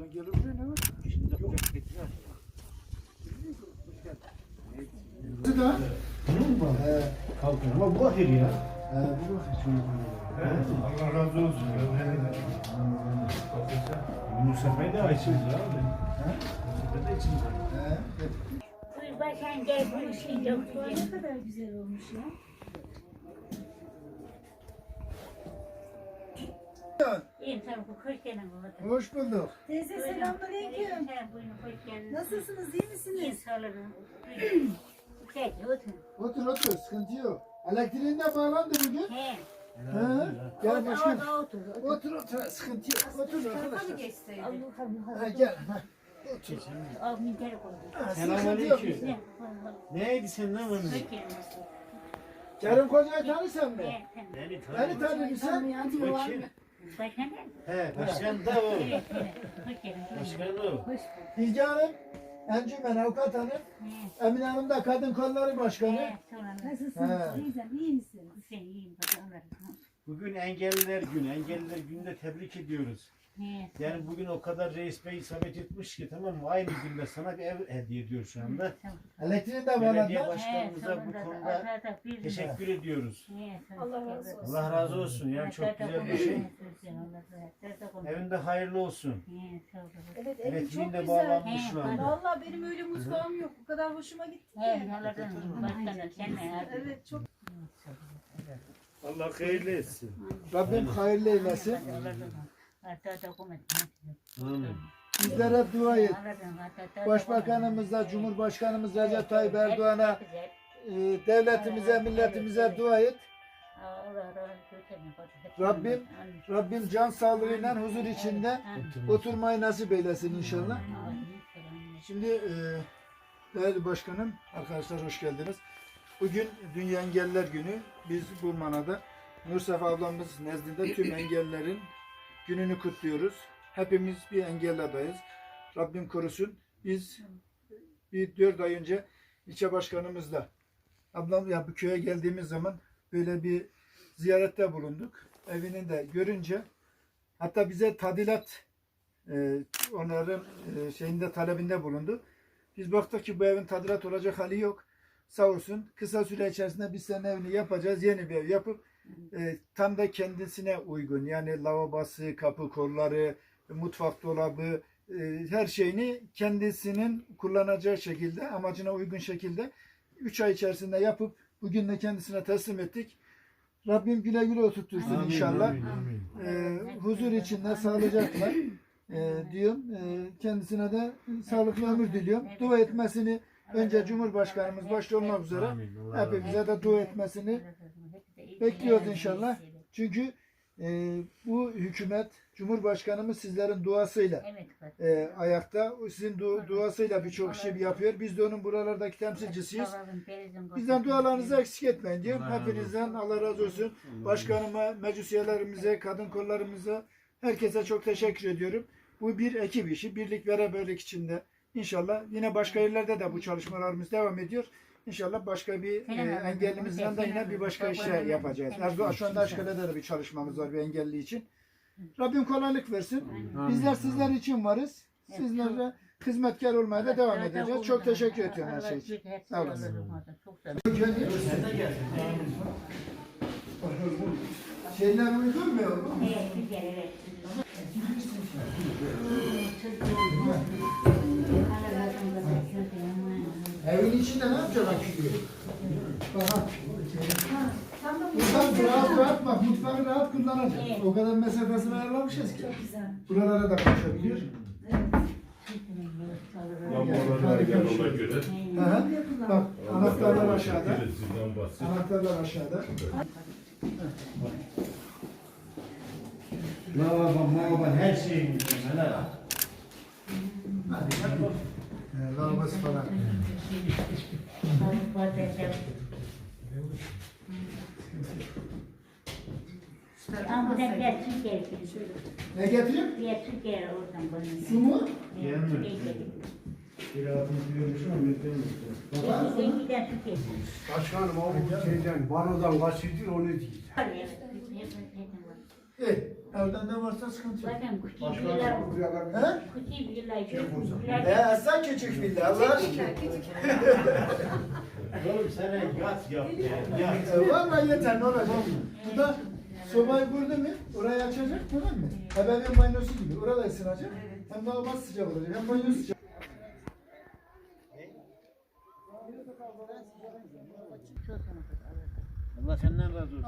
Başkan gelir buraya ne var? Şimdi yok gittiler. Siz de? He. Kalkın ama bu ahir ya. He, bu bak şimdi. Allah razı olsun. Mustafa da açıldı abi. Mustafa da içinde. He. Buyur başkan gel bunu şey çok Ne kadar güzel olmuş ya. İyiyim sen bu hoş geldin babacığım. Hoş bulduk. Teyze selamünaleyküm. Buyurun hoş geldin. Nasılsınız, iyi İyi misiniz? sağ olun. Peki oturun. Otur otur sıkıntı yok. Elektriğin de bağlandı bugün. He. He. Gel başkan. Orada otur. otur. Otur otur sıkıntı yok. Otur arkadaşlar. Ha, gel. Ha. Otur. Al minder koy. Ha, Selamünaleyküm. sıkıntı yok. Ne? Neydi sen ne var? Hoş. Kerim Koca'yı tanırsan mı? He, sen. Beni Beni tanır mısın? Bakayım. Başkan ne? He başkan da o. Evet, evet. Hoş geldin. Başkan o. Bilge Hanım, Encümen Avukat Hanım, He. Emine Hanım da Kadın Kolları Başkanı. He, olun. He. Nasılsınız teyzem, iyi misiniz? Sen iyiyim bakalım. Bugün engelliler günü. Engelliler gününde tebrik ediyoruz. He. Yani bugün o kadar reis bey isabet etmiş ki tamam mı? Aynı günde sana bir ev hediye ediyor şu anda. Tamam. Elektriğin de Belediye bağlandı. başkanımıza bu konuda teşekkür ediyoruz. Allah razı olsun. Allah razı olsun. Yani çok güzel bir şey. Evet, Evinde hayırlı olsun. Evet, evim çok Elektriğinde güzel. bağlanmış şu anda. Vallahi benim öyle mutfağım yok. O kadar hoşuma gitti ki. Evet, çok Allah hayırlı etsin. Rabbim hayırlı eylesin. Amin. Bizlere dua et. Başbakanımıza, Cumhurbaşkanımız Recep Tayyip Erdoğan'a, e, devletimize, milletimize dua et. Rabbim, Rabbim can sağlığıyla huzur içinde oturmayı nasip eylesin inşallah. Şimdi e, değerli başkanım, arkadaşlar hoş geldiniz. Bugün Dünya Engelliler Günü. Biz bu manada Nursefa ablamız nezdinde tüm engellilerin gününü kutluyoruz. Hepimiz bir engelli adayız. Rabbim korusun. Biz bir dört ay önce ilçe başkanımızla ablam ya bu köye geldiğimiz zaman böyle bir ziyarette bulunduk. Evini de görünce hatta bize tadilat e, onların e, şeyinde talebinde bulundu. Biz baktık ki bu evin tadilat olacak hali yok. Sağ olsun kısa süre içerisinde biz senin evini yapacağız. Yeni bir ev yapıp e, tam da kendisine uygun yani lavabosu, kapı kolları, mutfak dolabı e, her şeyini kendisinin kullanacağı şekilde amacına uygun şekilde 3 ay içerisinde yapıp bugün de kendisine teslim ettik. Rabbim güle güle oturtursun Amin, inşallah. amin, amin. E, huzur içinde sağlıcakla e, diyorum. E, kendisine de sağlıklı ömür diliyorum. Dua etmesini önce Cumhurbaşkanımız başta olmak üzere hepimize de dua etmesini bekliyoruz inşallah. Çünkü e, bu hükümet Cumhurbaşkanımız sizlerin duasıyla Evet. e, ayakta. O Sizin du- duasıyla birçok şey yapıyor. Biz de onun buralardaki temsilcisiyiz. Bizden dualarınızı eksik etmeyin diyorum. Allah razı Hepinizden Allah razı olsun. Başkanıma, meclis üyelerimize, kadın kollarımıza, herkese çok teşekkür ediyorum. Bu bir ekip işi, birlik beraberlik içinde. İnşallah yine başka yerlerde de bu çalışmalarımız devam ediyor. İnşallah başka bir e, engellimizden de yine bir başka işler yapacağız. Erdoğan şu anda Aşkale'de de bir çalışmamız var bir engelli için. Rabbim kolaylık versin. Bizler sizler için varız. Sizlerle hizmetkar olmaya da devam edeceğiz. Çok teşekkür ediyorum her şey için. Sağ olun. Şeyler uygun mu? Evet, güzel, evet. Evin içinde ne yapacaksın akülü? Bak. Buradan rahat rahat bak mutfağı rahat kullanacak. O kadar mesafesini ayarlamışız ki. çok güzel. Buralara da koşabiliyor. Lambalar gel ona göre. Aha. Bak anahtarlar aşağıda. Anahtarlar aşağıda. Lavabo, mavabo her şey mükemmel. ha. Hadi Lavabosu falan. Ama ben biraz su gerekir. Ne getireyim? Su gelir oradan bana. Su mu? Gelmiyor. Bir altını biliyormuş ama Ben gelir. Başkanım o şeyden, barodan kaçırdı onu değil. Evet. Evden ne varsa sıkıntı yok. Zaten küçük villa. He? Küçük villa. Ne esa küçük villa Allah aşkına. Oğlum sana yat yap ya. Yat. E, Vallahi yeter ne olacak? Bu da sobayı kurdu mu orayı açacak tamam mı? Ebeveyn banyosu gibi orada ısınacak. Hem de hava sıcak olacak hem banyo sıcak. Allah senden razı olsun.